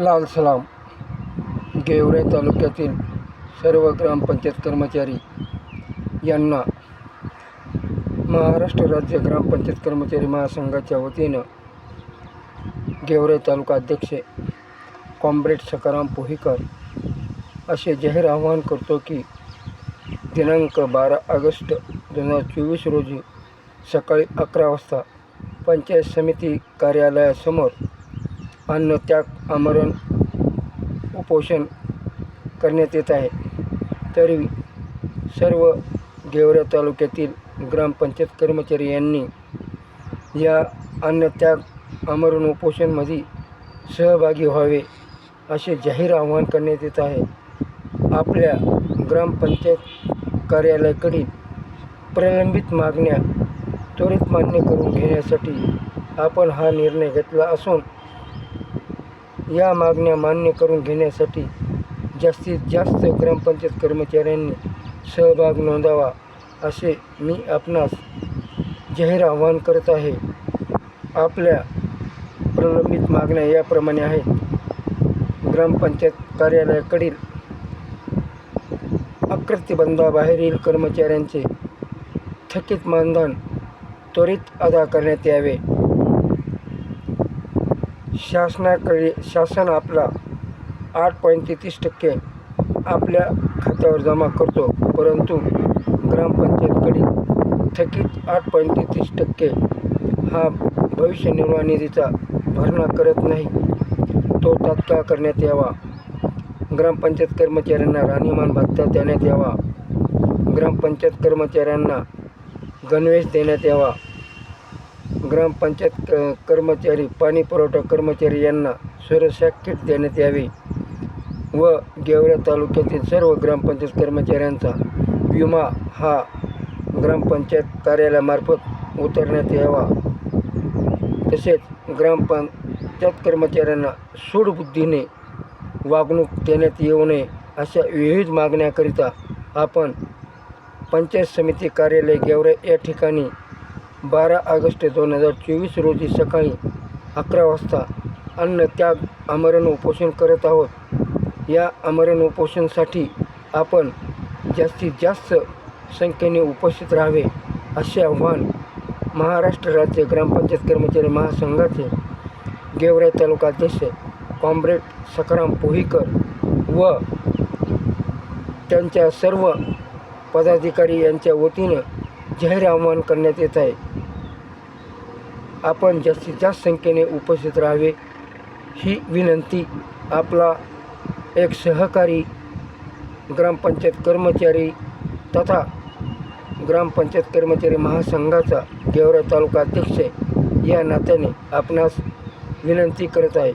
लाल सलाम गेवरे तालुक्यातील सर्व ग्रामपंचायत कर्मचारी यांना महाराष्ट्र राज्य ग्रामपंचायत कर्मचारी महासंघाच्या वतीनं गेवरे तालुका अध्यक्ष कॉम्रेड सकाराम पोहीकर असे जाहीर आवाहन करतो की दिनांक बारा ऑगस्ट दोन हजार चोवीस रोजी सकाळी अकरा वाजता पंचायत समिती कार्यालयासमोर अन्नत्याग आमरण उपोषण करण्यात येत आहे. तरी सर्व गेवरा तालुक्यातील ग्रामपंचायत कर्मचारी यांनी या अन्नत्याग आमरण उपोषणमध्ये सहभागी व्हावे असे जाहीर आवाहन करण्यात येत आहे. आपल्या ग्रामपंचायत कार्यालयाकडील प्रलंबित मागण्या त्वरित मान्य करून घेण्यासाठी आपण हा निर्णय घेतला असून या मागण्या मान्य करून घेण्यासाठी जास्तीत जास्त ग्रामपंचायत कर्मचाऱ्यांनी सहभाग नोंदावा असे मी आपणास जाहीर आवाहन करत आहे. आपल्या प्रलंबित मागण्या याप्रमाणे आहेत. ग्रामपंचायत कार्यालयाकडील अकृत्यबंधाबाहेरील कर्मचाऱ्यांचे थकीत मानधन त्वरित अदा करण्यात यावे. शासनाकडे शासन आपला आठ पॉईंट तेहतीस टक्के आपल्या खात्यावर जमा करतो. परंतु ग्रामपंचायतकडील थकीत आठ पॉईंट तेहतीस टक्के हा भविष्य निर्वाह निधीचा भरणा करत नाही. तो तात्काळ करण्यात यावा. ग्रामपंचायत कर्मचाऱ्यांना राहणीमान भत्ता देण्यात यावा. ग्रामपंचायत कर्मचाऱ्यांना गणवेश देण्यात यावा. ग्रामपंचायत क कर्मचारी पाणी पुरवठा कर्मचारी यांना सुरक्षा किट देण्यात यावे व गेवरा तालुक्यातील सर्व ग्रामपंचायत कर्मचाऱ्यांचा विमा हा ग्रामपंचायत कार्यालयामार्फत उतरण्यात यावा. तसेच ग्रामपंचायत कर्मचाऱ्यांना सूडबुद्धीने वागणूक देण्यात येऊ नये अशा विविध मागण्याकरिता आपण पंचायत समिती कार्यालय गेवरा या ठिकाणी बारा ऑगस्ट दोन हजार चोवीस रोजी सकाळी अकरा वाजता अन्न त्याग आमरण उपोषण करत आहोत. या आमरण उपोषणसाठी आपण जास्तीत जास्त संख्येने उपस्थित राहावे असे आव्हान महाराष्ट्र राज्य ग्रामपंचायत कर्मचारी महासंघाचे गेवराई तालुका अध्यक्ष कॉम्रेड सकाराम पोहीकर व त्यांच्या सर्व पदाधिकारी यांच्या वतीनं जाहीर आवाहन करण्यात येत आहे. आपण जास्तीत जास्त संख्येने उपस्थित राहावे ही विनंती आपला एक सहकारी ग्रामपंचायत कर्मचारी तथा ग्रामपंचायत कर्मचारी महासंघाचा गेवरा तालुका अध्यक्ष या नात्याने आपणास विनंती करत आहे.